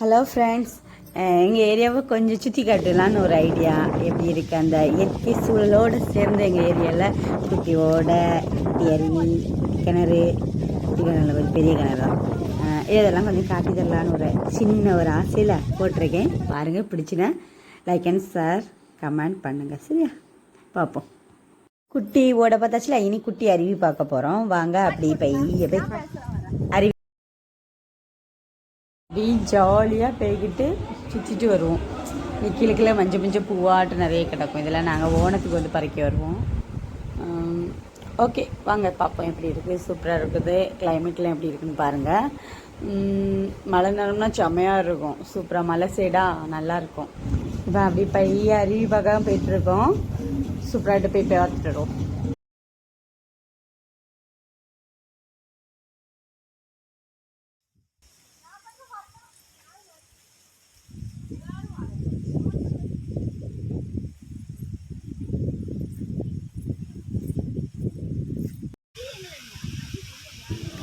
Hello friends எங்கள் ஏரியாவை கொஞ்சம் சுற்றி காட்டலான்னு ஒரு ஐடியா எப்படி இருக்குது அந்த இயற்கை சூழலோடு சேர்ந்து எங்கள் ஏரியாவில் குட்டியோட குட்டி அருவி கிணறு குட்டி கிணறு கொஞ்சம் பெரிய கிணறு தான். இதெல்லாம் கொஞ்சம் காட்டி தரலான்னு ஒரு சின்ன ஒரு ஆசையில் போட்டிருக்கேன். பாருங்கள் பிடிச்சினா லைக் அண்ட் சார் கமெண்ட் பண்ணுங்கள் சரியா? பார்ப்போம். குட்டி ஓட பார்த்தாச்சுல இனி குட்டி அருவி பார்க்க போகிறோம் வாங்க அப்படி பைய போய் அப்படியே ஜாலியாக போய்கிட்டு சுற்றிட்டு வருவோம். இங்க கீழே கீழே மஞ்சள் மஞ்சள் பூவாட்டு நிறைய கிடக்கும். இதெல்லாம் நாங்கள் ஓணத்துக்கு வந்து பறக்க வருவோம். ஓகே வாங்க பார்ப்போம் எப்படி இருக்குது சூப்பராக இருக்குது. கிளைமேட்லாம் எப்படி இருக்குன்னு பாருங்கள் மழை நேரம்னா செம்மையாக இருக்கும். சூப்பராக மலை சைடாக நல்லா இருக்கும். இப்போ அப்படி பைய அருவி பார்க்க போயிட்டுருக்கோம் சூப்பராகிட்டு போய் பார்த்துட்டு வருவோம்.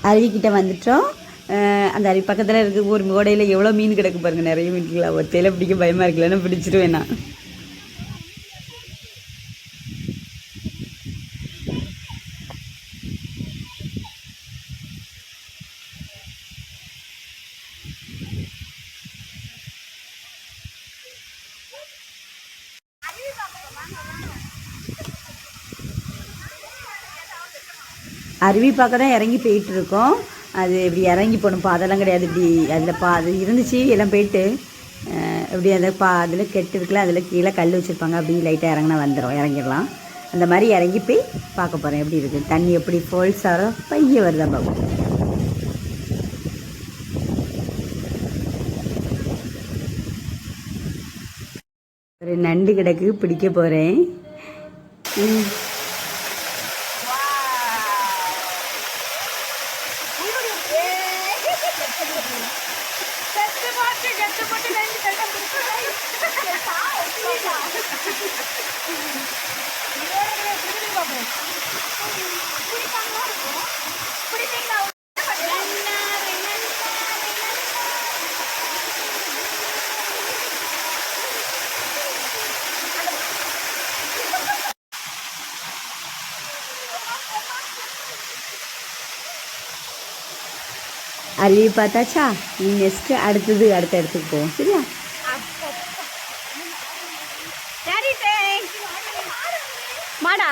அருவிக்கிட்ட வந்துட்டோம். அந்த அருவி பக்கத்தில் இருக்க ஒரு ஓடையில் எவ்வளோ மீன் கிடக்கு பாருங்க. நிறைய மீன்களா தேலை பிடிக்க பயமாக இருக்கலன்னு பிடிச்சிருவேன் நான். அருவி பார்க்க தான் இறங்கி போயிட்டு இருக்கோம் அது இப்படி இறங்கி போகணும். பாதெல்லாம் கிடையாது. இப்படி அதில் பா அது இருந்துச்சு. எல்லாம் போயிட்டு இப்படி அதை பா அதில் கெட்டு இருக்குல்ல அதில் கீழே கல் வச்சுருப்பாங்க. அப்படி லைட்டாக இறங்கினா வந்துடும் இறங்கிடலாம். அந்த மாதிரி இறங்கி போய் பார்க்க போகிறேன் எப்படி இருக்குது தண்ணி எப்படி ஃபோல்ஸ் ஆகிறோ பைய வருதா பாபு? ஒரு நண்டு கிடக்கு. பிடிக்க போகிறேன் Thank you. அருவி பார்த்தாச்சா? நீ நெக்ஸ்ட்டு அடுத்தது அடுத்த இடத்துக்கு போவோம் சரியா? மாடா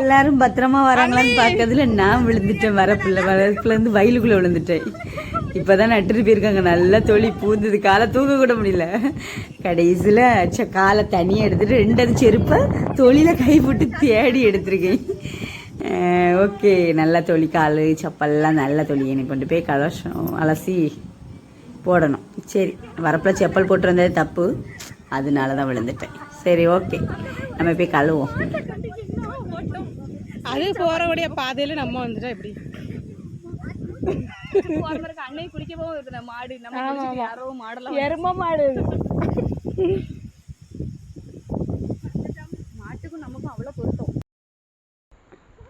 எல்லாரும் பத்திரமா வராங்களான்னு பார்க்கறதுல நான் விழுந்துட்டேன். வரப்புல வரப்புல இருந்து வயலுக்குள்ள விழுந்துட்டேன். இப்பதான் நட்டுட்டு போயிருக்காங்க. நல்லா தொழி பூந்தது. காலை தூக்க கூட முடியல. கடைசியில காலை தனியா எடுத்துட்டு ரெண்டாவது செருப்பை தொழில கை போட்டு தேடி எடுத்திருக்கேன். ஓகே நல்லா தொழி கால் செப்பல்லாம் நல்ல தொழி எனக்கு கொண்டு போய் கலசம் அலசி போடணும். சரி வரப்புல செப்பல் போட்டு வந்தது தப்பு. அதனால தான் விழுந்துட்டேன். சரி ஓகே நம்ம போய் கழுவோம் அது போற வழியா பாதையில நம்ம வந்துட்டா எப்படி? அன்னை குளிக்க போகும் மாடு. நம்ம யாரோ மாடெல்லாம் எரும மாடு.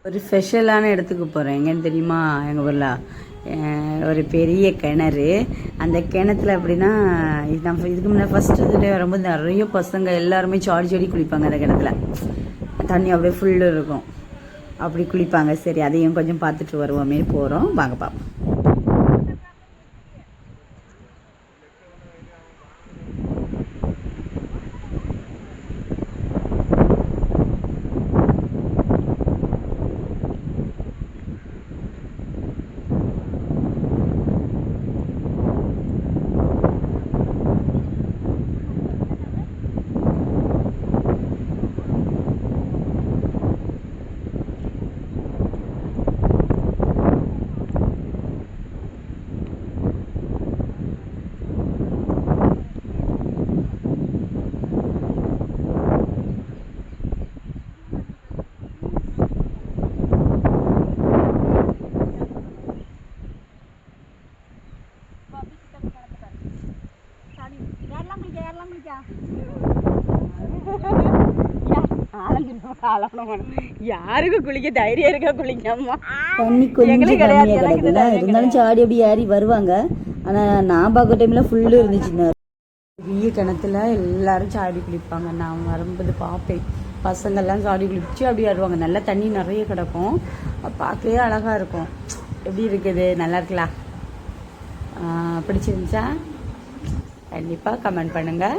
ஒரு ஸ்பெஷலான இடத்துக்கு போகிறோம் எங்கேன்னு தெரியுமா எங்கள் ஊரில்? ஒரு பெரிய கிணறு. அந்த கிணத்துல எப்படின்னா இது நம்ம இதுக்கு முன்னாடி ஃபஸ்ட்டு இதுலேயே வரும்போது நிறைய பசங்க எல்லாருமே சாடி சாடி குளிப்பாங்க அந்த கிணத்துல. தண்ணி அப்படியே ஃபுல்லு இருக்கும். அப்படி குளிப்பாங்க. சரி அதையும் கொஞ்சம் பார்த்துட்டு வருவோமே போகிறோம் வாங்க பார்ப்போம் யாரெல்லாம் குளிக்க யாரெல்லாம் குளிக்கா யாருக்கு குளிக்க தைரியம் இருக்கா குளிக்காமா? தண்ணி கொஞ்சம் கம்மியாக தைரியம் இருந்தாலும் சாடி அப்படி ஏறி வருவாங்க. ஆனால் நான் பார்க்க டைமில் ஃபுல்லு இருந்துச்சு இந்த பெரிய கிணத்துல எல்லாரும் சாடி குளிப்பாங்க. நான் வரும்போது பார்ப்பேன். பசங்கள்லாம் சாடி குளிச்சு அப்படியே ஆடுவாங்க நல்லா தண்ணி நிறைய கிடக்கும். பார்க்கவே அழகாக இருக்கும். எப்படி இருக்குது? நல்லா இருக்கலாம் பிடிச்சிருந்துச்சா? கண்டிப்பாக கமெண்ட் பண்ணுங்கள்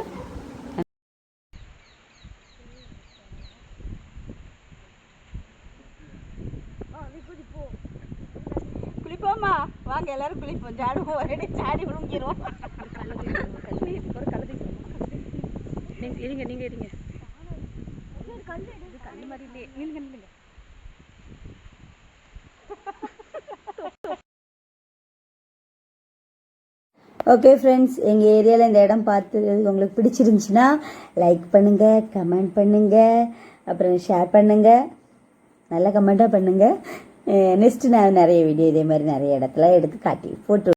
குளிப்போமா? வாங்க எல்லாரும் குளிப்போம். ஜாடுவோம் ஒரே ஜாடி விழுங்கிடுவோம் நீங்க இருங்க நீங்கள் இருங்க கல் மாதிரி இல்லையே நில்லுங்க நில்லுங்க ஓகே ஃப்ரெண்ட்ஸ் எங்கள் ஏரியாவில் இந்த இடம் பார்த்து உங்களுக்கு பிடிச்சிருந்துச்சின்னா லைக் பண்ணுங்கள் கமெண்ட் பண்ணுங்கள் அப்புறம் ஷேர் பண்ணுங்கள் நல்ல கமெண்ட்டாக பண்ணுங்கள் நெக்ஸ்ட்டு நான் நிறைய வீடியோ இதே மாதிரி நிறைய இடத்துல எடுத்து காட்டி போட்டு